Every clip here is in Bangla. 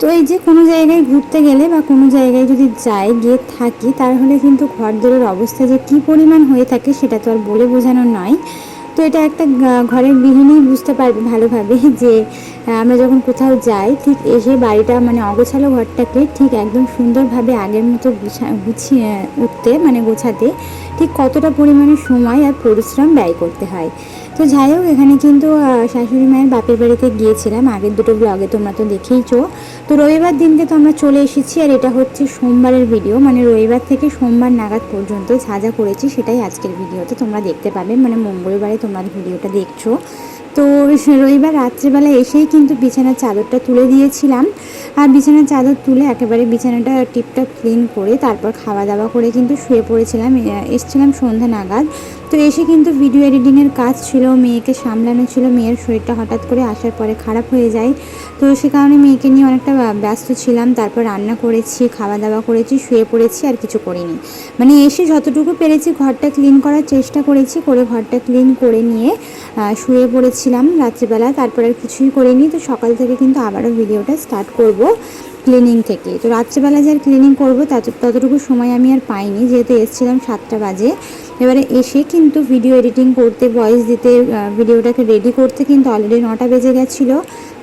তো এই যে কোনো জায়গায় ঘুরতে গেলে বা কোনো জায়গায় যদি যাই, গিয়ে থাকি, তাহলে কিন্তু ঘর দোরের অবস্থা যে কী পরিমাণ হয়ে থাকে সেটা তো আর বলে বোঝানো নয়। তো এটা একটা ঘরের গৃহিণী বুঝতে পারবে ভালোভাবে যে আমরা যখন কোথাও যাই, ঠিক এসে বাড়িটা মানে অগোছালো ঘরটাকে ঠিক একদম সুন্দরভাবে আগের মতো গুছা- গুছিয়ে উঠতে মানে গোছাতে, ঠিক কতটা পরিমাণে সময় আর পরিশ্রম ব্যয় করতে হয়। তো যাই হোক, এখানে কিন্তু শাশুড়ি মায়ের বাপের বাড়িতে গিয়েছিলাম। আগের দুটো ব্লগে তোমরা তো দেখেইছো। তো রবিবার দিনকে তো আমরা চলে এসেছি, আর এটা হচ্ছে সোমবারের ভিডিও মানে রবিবার থেকে সোমবার নাগাদ পর্যন্ত যা যা করেছি, সেটাই আজকের ভিডিওতে তোমরা দেখতে পাবে মানে মঙ্গলবারে তোমরা ভিডিওটা দেখছ। তো রবিবার রাত্রেবেলা এসেই কিন্তু বিছানার চাদরটা তুলে দিয়েছিলাম। আর বিছানার চাদর তুলে একেবারে বিছানাটা টিপটপ ক্লিন করে তারপর খাওয়া দাওয়া করে কিন্তু শুয়ে পড়েছিলাম। এসছিলাম সন্ধ্যা নাগাদ। তো এসে কিন্তু ভিডিও এডিটিংয়ের কাজ ছিল, মেয়েকে সামলানো ছিল। মেয়ের শরীরটা হঠাৎ করে আসার পরে খারাপ হয়ে যায়। তো সে কারণে মেয়েকে নিয়ে অনেকটা ব্যস্ত ছিলাম। তারপর রান্না করেছি খাওয়া দাওয়া করেছি, শুয়ে পড়েছি, আর কিছু করিনি। মানে এসে যতটুকু পেরেছি ঘরটা ক্লিন করার চেষ্টা করেছি। করে ঘরটা ক্লিন করে নিয়ে শুয়ে শুয়ে পড়েছিলাম রাত্রিবেলা, তারপর আর কিছুই করিনি। তো সকাল থেকে কিন্তু আবারও ভিডিওটা স্টার্ট করব ক্লিনিং থেকে। তো রাত্রিবেলা যে আর ক্লিনিং করব তত ততটুকু সময় আমি আর পাইনি। যেহেতু এসেছিলাম সাতটা বাজে। এবারে এসে কিন্তু ভিডিও এডিটিং করতে ভয়েস দিতে ভিডিওটাকে রেডি করতে কিন্তু অলরেডি নটা বেজে গেছিল।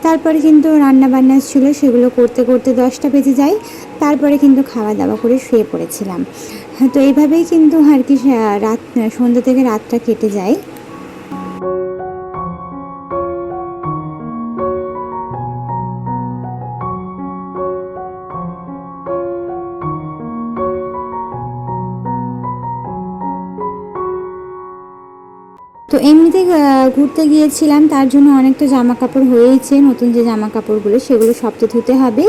তারপরে কিন্তু রান্না বান্না ছিল, সেগুলো করতে করতে দশটা বেজে যায়। তারপরে কিন্তু খাওয়া দাওয়া করে শুয়ে পড়েছিলাম। তো এইভাবেই কিন্তু আর কি রাত, সন্ধ্যা থেকে রাতটা কেটে যায়। তো এমনিতে ঘুরতে গিয়েছিলাম, তার জন্য অনেক তো জামা কাপড় হয়েইছে, নতুন যে জামা কাপড়গুলো সেগুলো সব তো ধুতে হবে।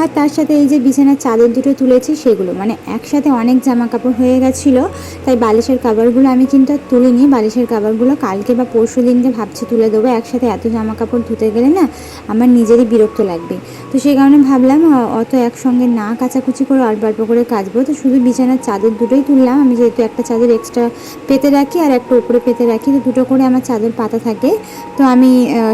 আর তার সাথে এই যে বিছানার চাদর দুটো তুলেছি, সেগুলো মানে একসাথে অনেক জামা কাপড় হয়ে গেছিল। তাই বালিশের কাভারগুলো আমি কিন্তু আর তুলিনি, বালিশের কাভারগুলো কালকে বা পরশু দিনকে ভাবছি তুলে দেবো, একসাথে এত জামা কাপড় ধুতে গেলে না আমার নিজেরই বিরক্ত লাগবে। তো সেই কারণে ভাবলাম অত একসঙ্গে না কাচাকুচি করে অল্প অল্প করে কাচবো, তো শুধু বিছানার চাদর দুটোই তুললাম। আমি যেহেতু একটা চাদর এক্সট্রা পেতে রাখি আর একটা উপরে পেতে রাখি, তো দুটো করে আমার চাদর পাতা থাকে। তো আমি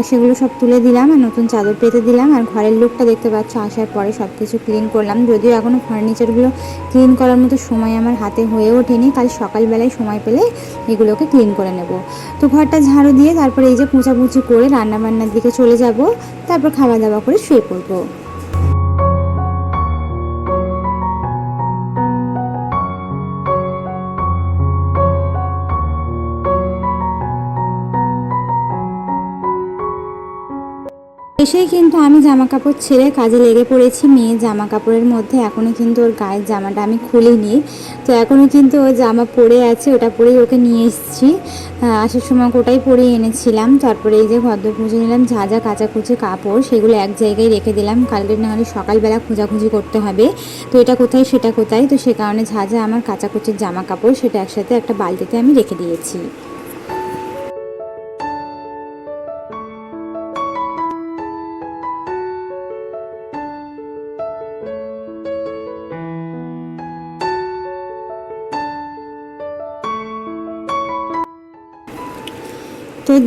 সেগুলো সব তুলে দিলাম আর নতুন চাদর পেতে দিলাম আর ঘরের লুকটা দেখতে পাচ্ছ আসার পরে সব কিছু ক্লিন করলাম। যদিও এখনও ফার্নিচারগুলো ক্লিন করার মতো সময় আমার হাতে হয়ে ওঠেনি, কাল সকালবেলায় সময় পেলে এগুলোকে ক্লিন করে নেব। তো ঘরটা ঝাড়ু দিয়ে তারপরে এই যে পুঁচাপুচি করে রান্নাবান্নার দিকে চলে যাব, তারপর খাওয়া দাওয়া করে শুয়ে পড়ব। এসেই কিন্তু আমি জামা কাপড় ছেড়ে কাজে লেগে পড়েছি। মেয়ের জামা কাপড়ের মধ্যে এখনও কিন্তু ওর গায়ের জামাটা আমি খুলিনি। তো এখনও কিন্তু ও জামা পরে আছে, ওটা পরেই ওকে নিয়ে এসেছি। আসার সময় ওটাই পরে এনেছিলাম। তারপরে এই যে ভদ্র পুজো নিলাম যা যা কাচাকুচি কাপড়, সেগুলো এক জায়গায় রেখে দিলাম। কালকে না হলে সকালবেলা খোঁজাখুঁজি করতে হবে। তো এটা কোথায়, সেটা কোথায়? তো সে কারণে যা যা আমার কাচাকুচির জামা কাপড় সেটা একসাথে একটা বালতিতে আমি রেখে দিয়েছি।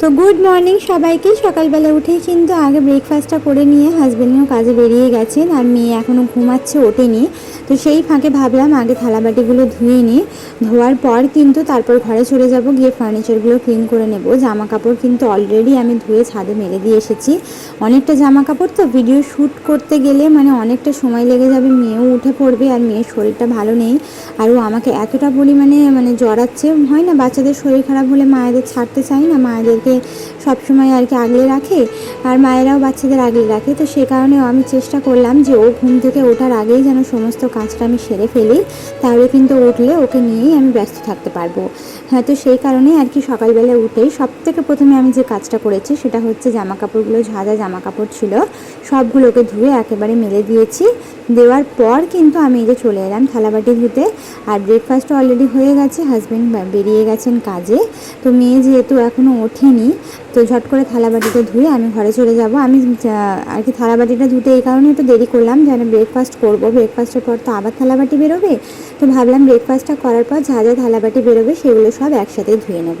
তো গুড মর্নিং সবাইকে। সকালবেলা উঠেই কিন্তু আগে ব্রেকফাস্টটা করে নিয়ে হাজব্যান্ডও কাজে বেরিয়ে গেছেন আর মেয়ে এখনও ঘুমাচ্ছে, ওঠেনি। তো সেই ফাঁকে ভাবলাম আগে থালাবাটিগুলো ধুয়ে নিই। ধোয়ার পর কিন্তু তারপর ঘরে চলে যাব, গিয়ে ফার্নিচারগুলো ক্লিন করে নেব। জামা কাপড় কিন্তু অলরেডি আমি ধুয়ে ছাদে মেলে দিয়ে এসেছি। অনেকটা জামা কাপড় তো ভিডিও শ্যুট করতে গেলে মানে অনেকটা সময় লেগে যাবে, মেয়েও উঠে পড়বে আর মেয়ের শরীরটা ভালো নেই। আর ও আমাকে এতটা পরিমাণে মানে জড়াচ্ছে, হয় না বাচ্চাদের শরীর খারাপ হলে মায়েদের ছাড়তে চাই না, মায়েদেরকে সবসময় আর কি আগলে রাখে আর মায়েরাও বাচ্চাদের আগলে রাখে। তো সে কারণেও আমি চেষ্টা করলাম যে ও ঘুম থেকে ওঠার আগেই যেন সমস্ত কাজটা আমি সেরে ফেলি, তাহলে কিন্তু উঠলে ওকে নিয়েই আমি ব্যস্ত থাকতে পারব। হ্যাঁ তো সেই কারণেই আর কি সকালবেলা উঠেই সব থেকে প্রথমে আমি যে কাজটা করেছি সেটা হচ্ছে জামা কাপড়গুলো যা যা জামা কাপড় ছিল, সবগুলোকে ধুয়ে একেবারে মেলে দিয়েছি। দেওয়ার পর কিন্তু আমি এই যে চলে এলাম থালাবাটি ধুতে। আর ব্রেকফাস্ট অলরেডি হয়ে গেছে হাজব্যান্ড বেরিয়ে গেছেন কাজে। তো মেয়ে যেহেতু এখনও ওঠেনি তো ঝট করে থালাবাটিটা ধুয়ে আমি ঘরে চলে যাব। আমি আর কি থালাবাটিটা ধুতে এই কারণে একটু দেরি করলাম যে আমি ব্রেকফাস্ট করব ব্রেকফাস্টের পর তো আবার থালাবাটি বেরোবে। তো ভাবলাম ব্রেকফাস্টটা করার পর যা যা থালাবাটি বেরোবে সেগুলো সব একসাথে ধুয়ে নেব।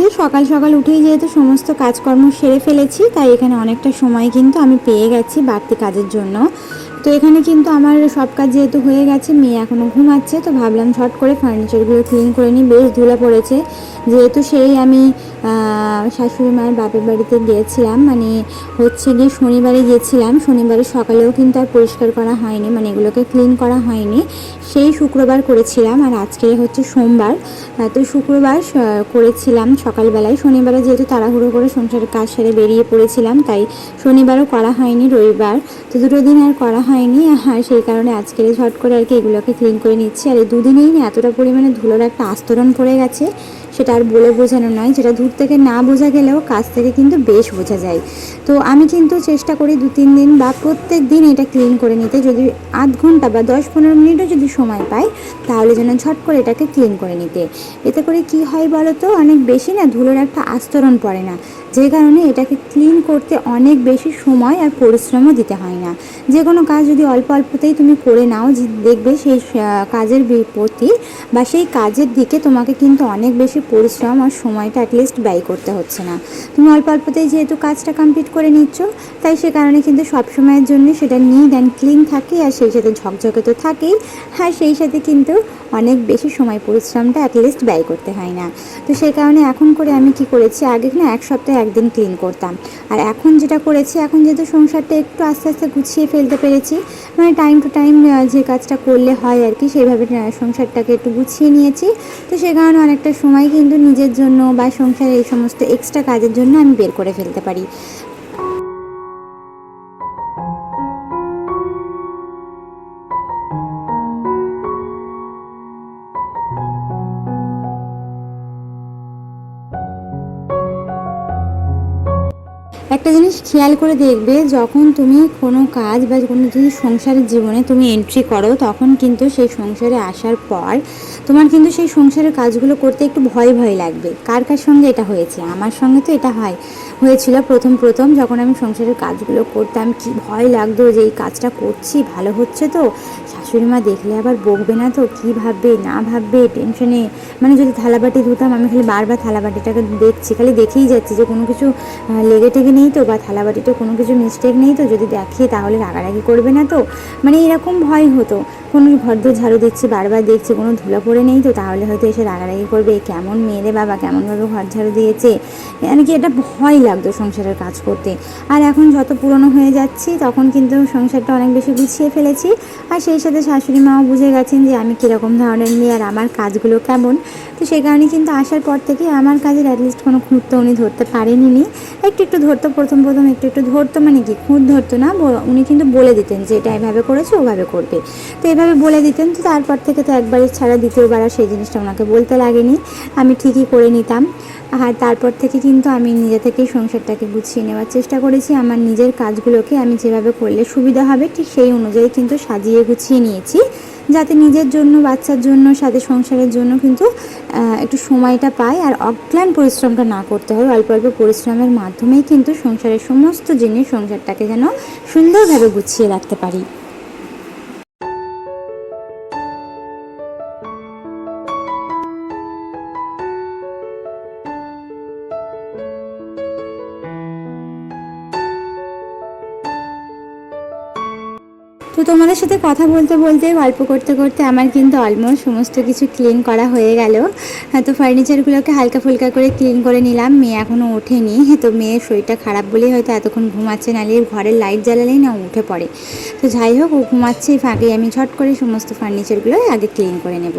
যে সকাল সকাল উঠেই যেহেতু সমস্ত কাজকর্ম সেরে ফেলেছি, তাই এখানে অনেকটা সময় কিন্তু আমি পেয়ে গেছি বাড়তি কাজের জন্য। তো এখানে কিন্তু আমার সব কাজ যেহেতু হয়ে গেছে, মেয়ে এখনও ঘুমাচ্ছে, তো ভাবলাম শর্ট করে ফার্নিচারগুলো ক্লিন করে নিই। বেশ ধুলা পড়েছে। যেহেতু সেই আমি শাশুড়ি মায়ের বাপের বাড়িতে গিয়েছিলাম মানে হচ্ছে গিয়ে শনিবারে গিয়েছিলাম। শনিবারে সকালেও কিন্তু আর পরিষ্কার করা হয়নি মানে এগুলোকে ক্লিন করা হয়নি। সেই শুক্রবার করেছিলাম, আর আজকে হচ্ছে সোমবার। তো শুক্রবার করেছিলাম সকালবেলায়। শনিবারে যেহেতু তাড়াহুড়ো করে সংসারের কাজ সেরে বেরিয়ে পড়েছিলাম, তাই শনিবারও করা হয়নি, রবিবার। তো দুটো দিন আর করা হয়নি, আর সেই কারণে আজকে ঝট করে আর কি এগুলোকে ক্লিন করে নিচ্ছি। আর এই দুদিনেই এতটা পরিমাণে ধুলোর একটা আস্তরণ পড়ে গেছে। সেটা আর বলে বোঝানো নয়, যেটা দূর থেকে না বোঝা গেলেও কাছ থেকে কিন্তু বেশ বোঝা যায়। তো আমি কিন্তু চেষ্টা করি দু তিন দিন বা প্রত্যেক দিন এটা ক্লিন করে নিতে, যদি আধ ঘণ্টা বা দশ পনেরো মিনিটও যদি সময় পাই, তাহলে যেন ঝট করে এটাকে ক্লিন করে নিতে। এতে করে কি হয় বলো তো অনেক বেশি না ধুলোর একটা আস্তরণ পড়ে না। যে কারণে এটাকে ক্লিন করতে অনেক বেশি সময় আর পরিশ্রমও দিতে হয় না। যে কোনো কাজ যদি অল্প অল্পতেই তুমি করে নাও দেখবে সেই কাজের প্রতি বা সেই কাজের দিকে তোমাকে কিন্তু অনেক বেশি পরিশ্রম আর সময়টা অ্যাটলিস্ট ব্যয় করতে হচ্ছে না। তুমি অল্প অল্পতেই যেহেতু কাজটা কমপ্লিট করে নিচ্ছ, তাই সে কারণে কিন্তু সব সময়ের জন্য সেটা নিট অ্যান্ড ক্লিন থাকে আর সেই সাথে ঝকঝকে তো থাকেই। আর সেই সাথে কিন্তু অনেক বেশি সময় পরিশ্রমটা অ্যাটলিস্ট ব্যয় করতে হয় না। তো সেই কারণে এখন করে আমি কি করেছি, আগে না এক সপ্তাহে একদিন ক্লিন করতাম। আর এখন যেটা করেছি, এখন যেহেতু সংসারটা একটু আস্তে আস্তে গুছিয়ে ফেলতে পেরেছি মানে টাইম টু টাইম যে কাজটা করলে হয় আর কি, সেইভাবে সংসারটাকে একটু গুছিয়ে নিয়েছি। তো সে কারণে অনেকটা সময় কিন্তু নিজের জন্য বা সংসারের এই সমস্ত এক্সট্রা কাজের জন্য আমি বের করে ফেলতে পারি। একটা জিনিস খেয়াল করে দেখবে, যখন তুমি কোনো কাজ বা কোনো যদি সংসারের জীবনে তুমি এন্ট্রি করো, তখন কিন্তু সেই সংসারে আসার পর তোমার কিন্তু সেই সংসারের কাজগুলো করতে একটু ভয় ভয় লাগবে। কার কার সঙ্গে এটা হয়েছে? আমার সঙ্গে তো এটা হয়। হয়েছিল প্রথম প্রথম যখন আমি সংসারের কাজগুলো করতাম, কি ভয় লাগতো যে এই কাজটা করছি, ভালো হচ্ছে তো? শাশুড়ি মা দেখলে আবার বকবে না তো? কি ভাববে, না ভাববে, টেনশনে? মানে যদি থালাবাটি ধুতাম, আমি খালি বারবার থালাবাটিটাকে দেখছি, খালি দেখেই যাচ্ছি যে কোনো কিছু লেগে টেগে নেই তো? বা থালাবাটিতে কোনো কিছু মিস্টেক নেই তো? যদি দেখে তাহলে রাগারাগি করবে না তো? মানে এরকম ভয় হতো। কোনো ঘর দিয়ে ঝাড়ু দিচ্ছি, বারবার দেখছি, কোনো ধুলো পড়ে নেই তো? তাহলে হয়তো এসে রাগারাগি করবে কেমন মেয়েরে বাবা, কেমনভাবে ঘর ঝাড়ু দিয়েছে? মানে কি এটা ভয় লাগতো সংসারের কাজ করতে। আর এখন যত পুরনো হয়ে যাচ্ছি, তখন কিন্তু সংসারটা অনেক বেশি গুছিয়ে ফেলেছি। আর সেই সাথে শাশুড়ি মাও বুঝে গেছেন যে আমি কীরকম ধরনের মেয়ে আর আমার কাজগুলো কেমন। তো সেই কারণে কিন্তু আসার পর থেকে আমার কাজের অ্যাটলিস্ট কোনো খুঁত তো উনি ধরতে পারেনি একটু একটু ধরতো, প্রথম প্রথম একটু একটু ধরতো মানে কি খুঁত ধরতো না উনি কিন্তু বলে দিতেন যে এটা এভাবে করেছে, ওভাবে করবে। তো এভাবে বলে দিতেন, তো তারপর থেকে তো একবারই ছাড়া দ্বিতীয়বার আর সেই জিনিসটা ওনাকে বলতে লাগেনি। আমি ঠিকই করে নিতাম। আর তারপর থেকে কিন্তু আমি নিজে থেকেই সংসারটাকে গুছিয়ে নেওয়ার চেষ্টা করেছি। আমার নিজের কাজগুলোকে আমি যেভাবে করলে সুবিধা হবে, ঠিক সেই অনুযায়ী কিন্তু সাজিয়ে গুছিয়ে নিয়েছি। যাতে নিজের জন্য, বাচ্চার জন্য, সাথে সংসারের জন্য কিন্তু একটু সময়টা পাই আর অজ্ঞান পরিশ্রমটা না করতে হয়। অল্প অল্প পরিশ্রমের মাধ্যমেই কিন্তু সংসারের সমস্ত জিনিস সংসারটাকে যেন সুন্দরভাবে গুছিয়ে রাখতে পারি। সাথে কথা বলতে বলতে গল্প করতে করতে আমার কিন্তু অলমোস্ট সমস্ত কিছু ক্লিন করা হয়ে গেল। হ্যাঁ, তো ফার্নিচারগুলোকে হালকা ফুলকা করে ক্লিন করে নিলাম। মেয়ে এখনও ওঠেনি। তো মেয়ের শরীরটা খারাপ বলেই হয়তো এতক্ষণ ঘুমাচ্ছে নালে ঘরের লাইট জ্বালালেই না উঠে পড়ে। তো যাই হোক ও ঘুমাচ্ছে ফাঁকেই আমি ঝট করে সমস্ত ফার্নিচারগুলো আগে ক্লিন করে নেব।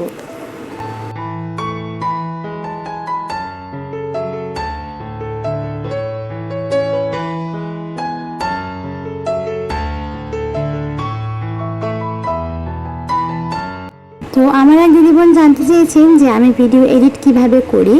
আমার এক দিদিবোন জানতে চেয়েছেন যে আমি ভিডিও এডিট কীভাবে করি।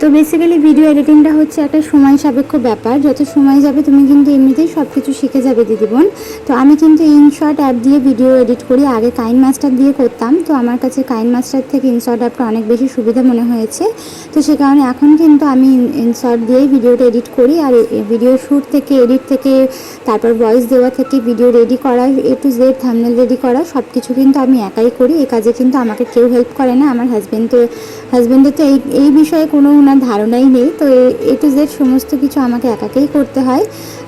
তো বেসিক্যালি ভিডিও এডিটিংটা হচ্ছে একটা সময় সাপেক্ষ ব্যাপার। যত সময় যাবে তুমি কিন্তু এমনিতেই সব কিছু শিখে যাবে দিদিবোন। তো আমি কিন্তু ইনশর্ট অ্যাপ দিয়ে ভিডিও এডিট করি। আগে কাইন মাস্টার দিয়ে করতাম। তো আমার কাছে কাইন মাস্টার থেকে ইনশর্ট অ্যাপটা অনেক বেশি সুবিধা মনে হয়েছে। তো সে কারণে এখন কিন্তু আমি ইনশর্ট দিয়েই ভিডিওটা এডিট করি। আর ভিডিও শ্যুট থেকে এডিট থেকে, তারপর ভয়েস দেওয়া থেকে ভিডিও রেডি করা A to Z thumbnail ready করা সব কিছু কিন্তু আমি একাই করি। এই কাজে কিন্তু আমাকে কেউ হেল্প করে না, আমার হাজব্যান্ড তো হাজব্যান্ডের তো এই এই বিষয়ে কোনো ওনার ধারণাই নেই। তো এ টু জেড সমস্ত কিছু আমাকে একাকেই করতে হয়।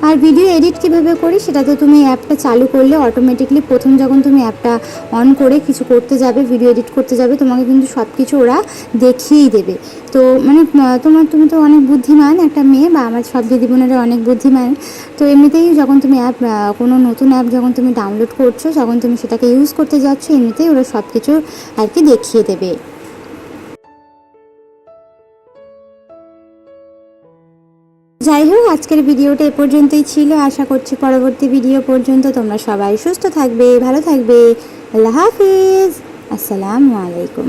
আর ভিডিও এডিট কীভাবে করি সেটা তো তুমি অ্যাপটা চালু করলে অটোমেটিকলি প্রথম যখন তুমি অ্যাপটা অন করে কিছু করতে যাবে ভিডিও এডিট করতে যাবে, তোমাকে কিন্তু সব কিছু ওরা দেখিয়েই দেবে। তো মানে তোমার, তুমি তো অনেক বুদ্ধিমান একটা মেয়ে বা আমার সব দিদিবোনেরা অনেক বুদ্ধিমান। তো এমনিতেই যখন তুমি অ্যাপ কোনো নতুন অ্যাপ যখন তুমি ডাউনলোড করছ, যখন তুমি সেটাকে ইউজ করতে যাচ্ছ, এমনিতেই ওরা সব কিছু আর কি দেখিয়ে দেবে। যাই হোক, আজকের ভিডিওটা এ পর্যন্তই ছিল। আশা করছি পরবর্তী ভিডিও পর্যন্ত তোমরা সবাই সুস্থ থাকবে, ভালো থাকবে। আল্লাহ হাফিজ। আসসালামু আলাইকুম।